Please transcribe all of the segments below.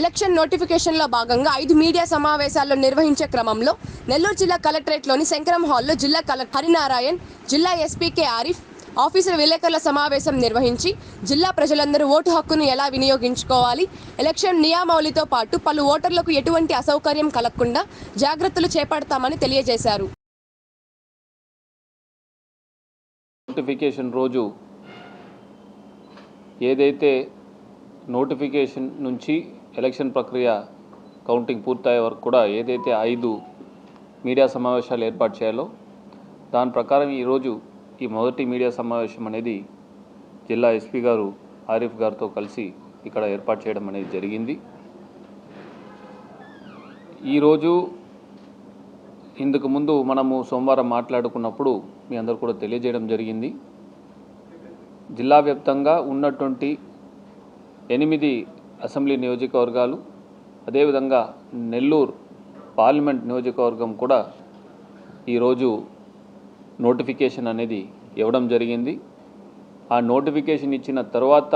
Election నోటిఫికేషన్లో భాగంగా ఐదు మీడియా సమావేశాల్లో నిర్వహించే క్రమంలో నెల్లూరు జిల్లా కలెక్టరేట్లోని శంకరం హాల్లో జిల్లా కలెక్టర్ హరినారాయణ్ జిల్లా ఎస్పీకే ఆరిఫ్ ఆఫీసర్ విలేకరుల సమావేశం నిర్వహించి జిల్లా ప్రజలందరూ ఓటు హక్కును ఎలా వినియోగించుకోవాలి ఎలక్షన్ నియామావళితో పాటు పలు ఓటర్లకు ఎటువంటి అసౌకర్యం కలగకుండా జాగ్రత్తలు చేపడతామని తెలియజేశారు. నోటిఫికేషన్ రోజు ఏదైతే నోటిఫికేషన్ నుంచి ఎలక్షన్ ప్రక్రియ కౌంటింగ్ పూర్తయ్యే వరకు కూడా ఏదైతే ఐదు మీడియా సమావేశాలు ఏర్పాటు చేయాలో దాని ప్రకారం ఈరోజు ఈ మొదటి మీడియా సమావేశం అనేది జిల్లా ఎస్పీ గారు ఆరిఫ్ గారితో కలిసి ఇక్కడ ఏర్పాటు చేయడం అనేది జరిగింది. ఈరోజు ఇందుకు ముందు మనము సోమవారం మాట్లాడుకున్నప్పుడు మీ అందరు కూడా తెలియజేయడం జరిగింది. జిల్లా వ్యాప్తంగా ఉన్నటువంటి ఎనిమిది అసెంబ్లీ నియోజకవర్గాలు అదేవిధంగా నెల్లూరు పార్లమెంట్ నియోజకవర్గం కూడా ఈరోజు నోటిఫికేషన్ అనేది ఇవ్వడం జరిగింది. ఆ నోటిఫికేషన్ ఇచ్చిన తర్వాత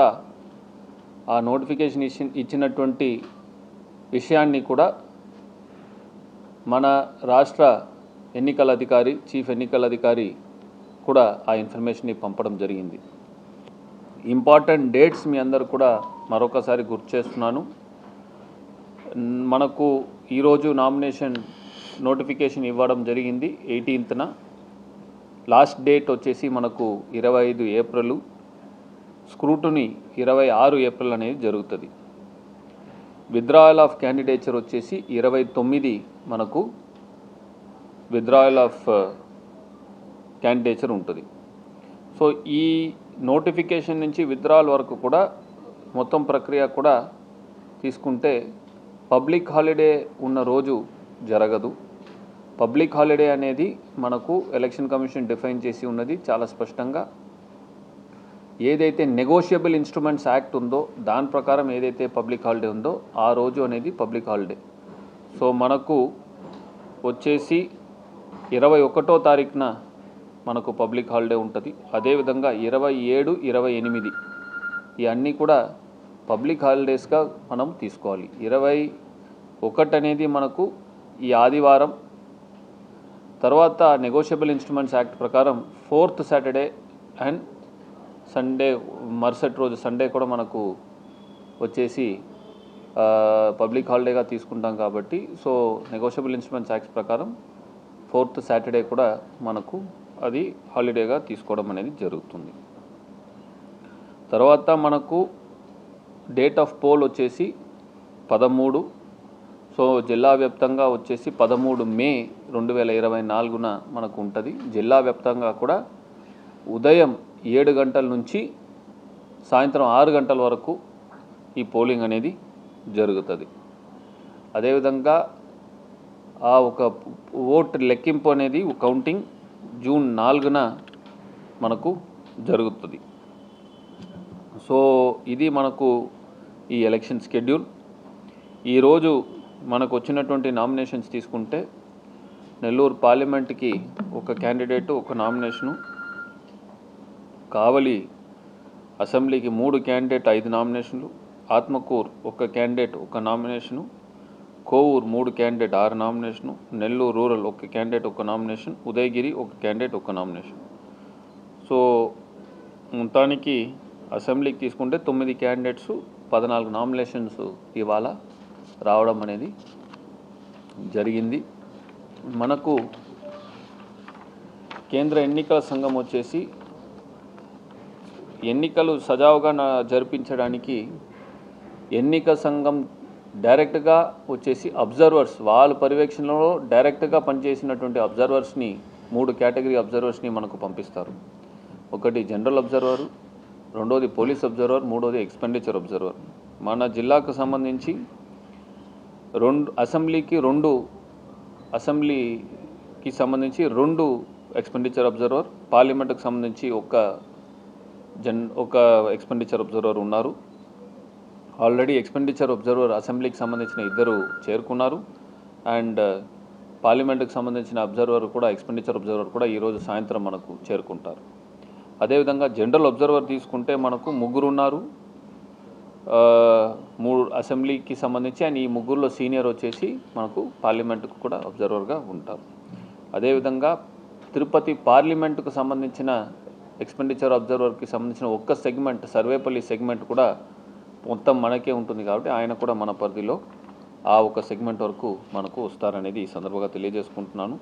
ఆ నోటిఫికేషన్ ఇచ్చి ఇచ్చినటువంటి విషయాన్ని కూడా మన రాష్ట్ర ఎన్నికల అధికారి చీఫ్ ఎన్నికల అధికారి కూడా ఆ ఇన్ఫర్మేషన్ని పంపడం జరిగింది. ఇంపార్టెంట్ డేట్స్ మీ అందరు కూడా మరొకసారి గుర్తు చేస్తున్నాను. మనకు ఈరోజు నామినేషన్ నోటిఫికేషన్ ఇవ్వడం జరిగింది ఎయిటీన్త్న. లాస్ట్ డేట్ వచ్చేసి మనకు ఇరవై ఐదు ఏప్రిల్. స్క్రూటుని ఇరవై ఆరు ఏప్రిల్ అనేది జరుగుతుంది. విత్డ్రాయల్ ఆఫ్ క్యాండిడేచర్ వచ్చేసి ఇరవై తొమ్మిది మనకు విత్డ్రాయల్ ఆఫ్ క్యాండిడేచర్ ఉంటుంది. సో ఈ నోటిఫికేషన్ నుంచి విత్డ్రాయల్ వరకు కూడా మొత్తం ప్రక్రియ కూడా తీసుకుంటే పబ్లిక్ హాలిడే ఉన్న రోజు జరగదు. పబ్లిక్ హాలిడే అనేది మనకు ఎలక్షన్ కమిషన్ డిఫైన్ చేసి ఉన్నది చాలా స్పష్టంగా. ఏదైతే నెగోషియబుల్ ఇన్స్ట్రుమెంట్స్ యాక్ట్ ఉందో దాని ప్రకారం ఏదైతే పబ్లిక్ హాలిడే ఉందో ఆ రోజు అనేది పబ్లిక్ హాలిడే. సో మనకు వచ్చేసి ఇరవై ఒకటో తారీఖున మనకు పబ్లిక్ హాలిడే ఉంటుంది. అదేవిధంగా ఇరవై ఏడు ఇరవై ఎనిమిది ఇవన్నీ కూడా పబ్లిక్ హాలిడేస్గా మనం తీసుకోవాలి. ఇరవై ఒకటి అనేది మనకు ఈ ఆదివారం తర్వాత నెగోషియబుల్ ఇన్స్ట్రుమెంట్స్ యాక్ట్ ప్రకారం ఫోర్త్ సాటర్డే అండ్ సండే మరుసటి రోజు సండే కూడా మనకు వచ్చేసి పబ్లిక్ హాలిడేగా తీసుకుంటాం కాబట్టి సో నెగోషియబుల్ ఇన్స్ట్రుమెంట్స్ యాక్ట్ ప్రకారం ఫోర్త్ సాటర్డే కూడా మనకు అది హాలిడేగా తీసుకోవడం అనేది జరుగుతుంది. తర్వాత మనకు డేట్ ఆఫ్ పోల్ వచ్చేసి పదమూడు. సో జిల్లా వ్యాప్తంగా వచ్చేసి పదమూడు మే రెండు వేల ఇరవై నాలుగున మనకు ఉంటుంది జిల్లా వ్యాప్తంగా కూడా ఉదయం ఏడు గంటల నుంచి సాయంత్రం ఆరు గంటల వరకు ఈ పోలింగ్ అనేది జరుగుతుంది. అదేవిధంగా ఆ ఒక ఓటు లెక్కింపు అనేది కౌంటింగ్ జూన్ నాలుగున మనకు జరుగుతుంది. సో ఇది మనకు ఈ ఎలక్షన్ షెడ్యూల్ ఈరోజు మనకు వచ్చినటువంటి నామినేషన్స్ తీసుకుంటే నెల్లూరు పార్లమెంట్కి ఒక క్యాండిడేటు ఒక నామినేషను. కావలి అసెంబ్లీకి మూడు క్యాండిడేట్ ఐదు నామినేషన్లు. ఆత్మకూర్ ఒక క్యాండిడేట్ ఒక నామినేషను. కోవూరు మూడు క్యాండిడేట్ ఆరు నామినేషను. నెల్లూరు రూరల్ ఒక క్యాండిడేట్ ఒక నామినేషన్. ఉదయగిరి ఒక క్యాండిడేట్ ఒక నామినేషన్. సో మొత్తానికి అసెంబ్లీకి తీసుకుంటే తొమ్మిది క్యాండిడేట్స్ పద్నాలుగు నామినేషన్స్ ఇవాళ రావడం అనేది జరిగింది. మనకు కేంద్ర ఎన్నికల సంఘం వచ్చేసి ఎన్నికలు సజావుగా జరిపించడానికి ఎన్నిక సంఘం డైరెక్ట్గా వచ్చేసి అబ్జర్వర్స్ వాళ్ళ పర్యవేక్షణలో డైరెక్ట్గా పనిచేసినటువంటి అబ్జర్వర్స్ని మూడు కేటగిరీ అబ్జర్వర్స్ని మనకు పంపిస్తారు. ఒకటి జనరల్ అబ్జర్వర్ రెండోది పోలీస్ అబ్జర్వర్ మూడోది ఎక్స్పెండిచర్ అబ్జర్వర్. మన జిల్లాకు సంబంధించి రెండు అసెంబ్లీకి రెండు అసెంబ్లీకి సంబంధించి రెండు ఎక్స్పెండిచర్ అబ్జర్వర్ పార్లమెంటుకు సంబంధించి ఒక జన్ ఒక ఎక్స్పెండిచర్ అబ్జర్వర్ ఉన్నారు. ఆల్రెడీ ఎక్స్పెండిచర్ అబ్జర్వర్ అసెంబ్లీకి సంబంధించిన ఇద్దరు చేరుకున్నారు. అండ్ పార్లమెంటుకు సంబంధించిన అబ్జర్వర్ కూడా ఎక్స్పెండిచర్ అబ్జర్వర్ కూడా ఈరోజు సాయంత్రం మనకు చేరుకుంటారు. అదేవిధంగా జనరల్ అబ్జర్వర్ తీసుకుంటే మనకు ముగ్గురు ఉన్నారు మూడు అసెంబ్లీకి సంబంధించి అండ్ ఈ ముగ్గురులో సీనియర్ వచ్చేసి మనకు పార్లమెంటుకు కూడా అబ్జర్వర్గా ఉంటారు. అదేవిధంగా తిరుపతి పార్లమెంటుకు సంబంధించిన ఎక్స్పెండిచర్ అబ్జర్వర్కి సంబంధించిన ఒక్క సెగ్మెంట్ సర్వేపల్లి సెగ్మెంట్ కూడా మొత్తం మనకే ఉంటుంది కాబట్టి ఆయన కూడా మన పరిధిలో ఆ ఒక సెగ్మెంట్ వరకు మనకు వస్తారనేది ఈ సందర్భంగా తెలియజేసుకుంటున్నాను.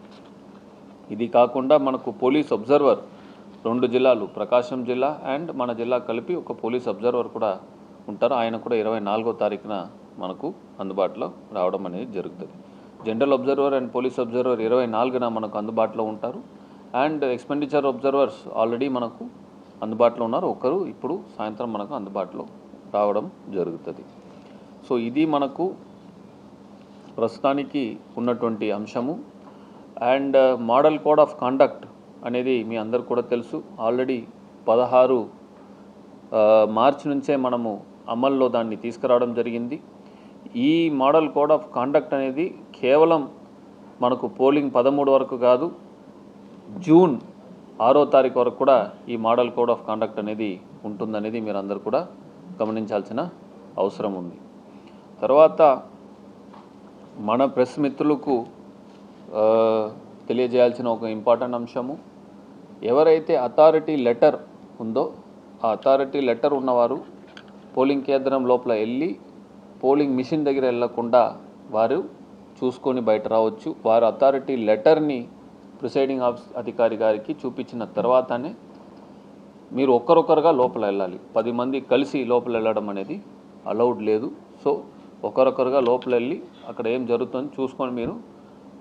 ఇది కాకుండా మనకు పోలీస్ అబ్జర్వర్ రెండు జిల్లాలు ప్రకాశం జిల్లా అండ్ మన జిల్లా కలిపి ఒక పోలీస్ అబ్జర్వర్ కూడా ఉంటారు. ఆయన కూడా ఇరవై నాలుగో తారీఖున మనకు అందుబాటులో రావడం అనేది జరుగుతుంది. General observer and police observer ఇరవై నాలుగున మనకు అందుబాటులో ఉంటారు. అండ్ ఎక్స్పెండిచర్ అబ్జర్వర్స్ ఆల్రెడీ మనకు అందుబాటులో ఉన్నారు. ఒకరు ఇప్పుడు సాయంత్రం మనకు అందుబాటులో రావడం జరుగుతుంది. సో ఇది మనకు ప్రస్తుతానికి ఉన్నటువంటి అంశము. And model code of conduct అనేది మీ అందరు కూడా తెలుసు. ఆల్రెడీ పదహారు మార్చి నుంచే మనము అమల్లో దాన్ని తీసుకురావడం జరిగింది. ఈ మోడల్ కోడ్ ఆఫ్ కాండక్ట్ అనేది కేవలం మనకు పోలింగ్ పదమూడు వరకు కాదు జూన్ ఆరో తారీఖు వరకు కూడా ఈ మోడల్ కోడ్ ఆఫ్ కాండక్ట్ అనేది ఉంటుందనేది మీరు అందరు కూడా గమనించాల్సిన అవసరం ఉంది. తర్వాత మన ప్రెస్ మిత్రులకు తెలియజేయాల్సిన ఒక ఇంపార్టెంట్ అంశము ఎవరైతే అథారిటీ లెటర్ ఉందో ఆ అథారిటీ లెటర్ ఉన్నవారు పోలింగ్ కేంద్రం లోపల వెళ్ళి పోలింగ్ మిషన్ దగ్గర వెళ్ళకుండా వారు చూసుకొని బయట రావచ్చు. వారు అథారిటీ లెటర్ని ప్రిసైడింగ్ ఆఫీస్ అధికారి గారికి చూపించిన తర్వాతనే మీరు ఒక్కరొక్కరుగా లోపల వెళ్ళాలి పది మంది కలిసి లోపల వెళ్ళడం అనేది అలౌడ్ లేదు. సో ఒకరొకరుగా లోపల వెళ్ళి అక్కడ ఏం జరుగుతుందో చూసుకొని మీరు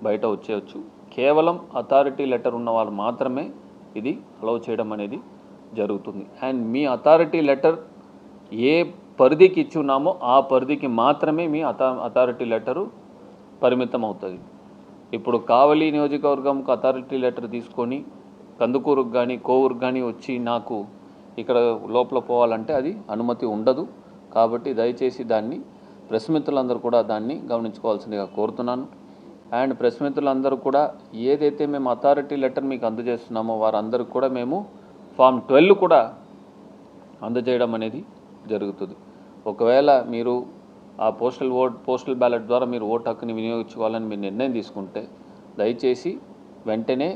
బయట వచ్చేయచ్చు. కేవలం అథారిటీ లెటర్ ఉన్న వాళ్ళు మాత్రమే ఇది అలౌ చేయడం అనేది జరుగుతుంది. అండ్ మీ అథారిటీ లెటర్ ఏ పరిధికి ఇచ్చి ఉన్నామో ఆ పరిధికి మాత్రమే మీ అథా అథారిటీ లెటరు పరిమితం అవుతుంది. ఇప్పుడు కావలి నియోజకవర్గంకు అథారిటీ లెటర్ తీసుకొని కందుకూరుకు కానీ కోవూరుకు కానీ వచ్చి నాకు ఇక్కడ లోపల పోవాలంటే అది అనుమతి ఉండదు. కాబట్టి దయచేసి దాన్ని ప్రెస్ మిత్రులందరూ కూడా దాన్ని గమనించుకోవాల్సిందిగా కోరుతున్నాను. అండ్ ప్రెస్ మిత్రులందరూ కూడా ఏదైతే మేము అథారిటీ లెటర్ మీకు అందజేస్తున్నామో వారందరికి కూడా మేము ఫామ్ ట్వెల్వ్ కూడా అందజేయడం అనేది జరుగుతుంది. ఒకవేళ మీరు ఆ పోస్టల్ ఓట్ పోస్టల్ బ్యాలెట్ ద్వారా మీరు ఓటు హక్కుని వినియోగించుకోవాలని మీరు నిర్ణయం తీసుకుంటే దయచేసి వెంటనే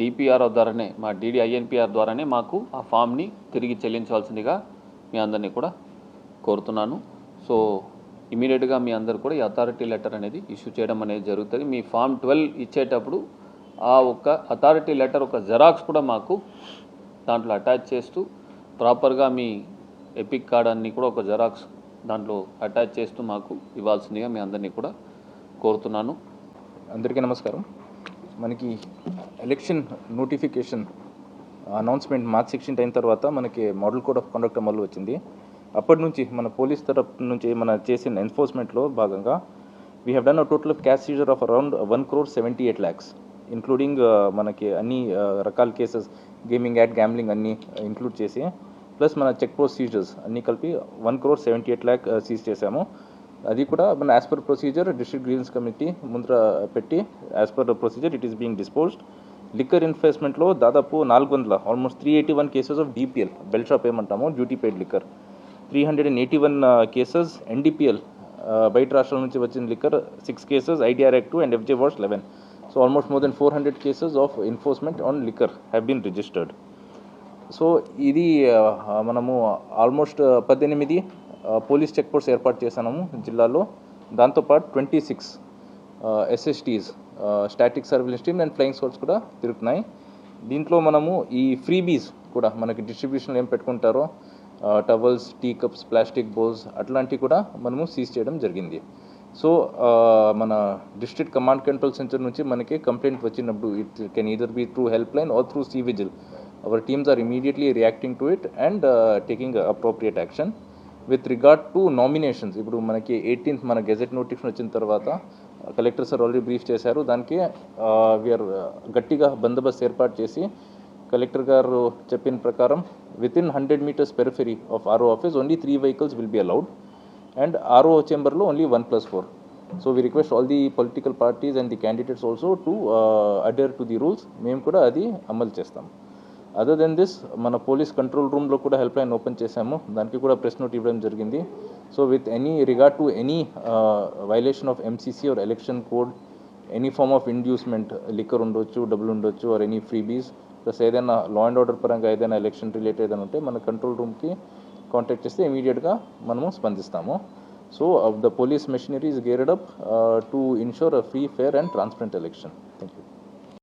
డిపిఆర్ఓ ద్వారానే మా డిడి ఐఎన్పిఆర్ ద్వారానే మాకు ఆ ఫామ్ని తిరిగి చెల్లించవలసిందిగా మీ అందరినీ కూడా కోరుతున్నాను. సో ఇమీడియట్గా మీ అందరు కూడా ఈ అథారిటీ లెటర్ అనేది ఇష్యూ చేయడం అనేది జరుగుతుంది. మీ ఫామ్ ట్వెల్వ్ ఇచ్చేటప్పుడు ఆ ఒక్క అథారిటీ లెటర్ ఒక జెరాక్స్ కూడా మాకు దాంట్లో అటాచ్ చేస్తూ ప్రాపర్గా మీ ఎపిక్ కార్డ్ అన్నీ కూడా ఒక జెరాక్స్ దాంట్లో అటాచ్ చేస్తూ మాకు ఇవ్వాల్సిందిగా మీ అందరినీ కూడా కోరుతున్నాను. అందరికీ నమస్కారం. మనకి election notification announcement March sixteen అయిన తర్వాత మనకి మోడల్ కోడ్ ఆఫ్ కండక్ట్ అమలు వచ్చింది. అప్పటి నుంచి మన పోలీస్ తరపు నుంచి మన చేసిన ఎన్ఫోర్స్మెంట్లో భాగంగా we have done a total of cash seizure of around one crore seventy eight lakhs including మనకి అన్ని uh, రకాల కేసెస్ గేమింగ్ యాడ్ గ్యాంబ్లింగ్ అన్నీ ఇంక్లూడ్ చేసి ప్లస్ మన చెక్ పోస్ట్ సీజర్స్ అన్నీ కలిపి one crore seventy eight lakh seize చేశాము. అది కూడా మన as per procedure district greens committee ముందర పెట్టి as per procedure it is being disposed liquor ఎన్ఫోర్స్మెంట్లో దాదాపు నాలుగు వందల almost three eighty one cases of DPL belt shop ఏమంటాము duty paid liquor three hundred and eighty one cases NDPL బయట రాష్ట్రాల నుంచి వచ్చిన liquor six cases ITR act two and FJ wash eleven so almost more than four hundred cases of enforcement on liquor have been registered so ఇది మనము almost పద్దెనిమిది police check post ఏర్పాటు చేశాము జిల్లాలో. దాంతోపాటు twenty six SSTs static surveillance team and flying squads కూడా తిరుగుతున్నాయి. దీంట్లో మనము ఈ ఫ్రీబీస్ కూడా మనకి డిస్ట్రిబ్యూషన్ ఏం పెట్టుకుంటారో towels tea cups plastic bowls అట్లాంటివి కూడా మనము సీజ్ చేయడం జరిగింది. సో మన డిస్ట్రిక్ట్ కమాండ్ కంట్రోల్ సెంటర్ నుంచి మనకి కంప్లైంట్ వచ్చినప్పుడు it can either be through help line or through C vigil our teams are immediately reacting to it and taking appropriate action with regard to nominations ఇప్పుడు మనకి eighteenth మన gazette notification వచ్చిన తర్వాత collector sir already brief చేశారు. దానికి we are uh, గట్టిగా బందోబస్తు ఏర్పాటు చేసి కలెక్టర్ గారు చెప్పిన ప్రకారం within hundred meters periphery of RO office only three vehicles will be allowed and RO చెంబర్లో only one plus four so we request all the political parties and the candidates also to adhere to the rules మేము కూడా అది అమలు చేస్తాం other than this మన police control రూమ్లో కూడా help line open చేశాము దానికి కూడా ప్రెస్ నోట్ ఇవ్వడం జరిగింది so with any regard to any violation of MCC or election code any form of inducement liquor ఉండొచ్చు డబ్బులు ఉండొచ్చు ఆర్ ఎనీ ఫ్రీబీస్ ప్లస్ ఏదైనా లా అండ్ ఆర్డర్ పరంగా ఏదైనా ఎలక్షన్ రిలేటెడ్ ఏదైనా ఉంటే మన కంట్రోల్ రూమ్కి కాంటాక్ట్ చేస్తే ఇమీడియట్గా మనము స్పందిస్తాము. So the police machinery is geared up to ensure a free fair and transparent election thank you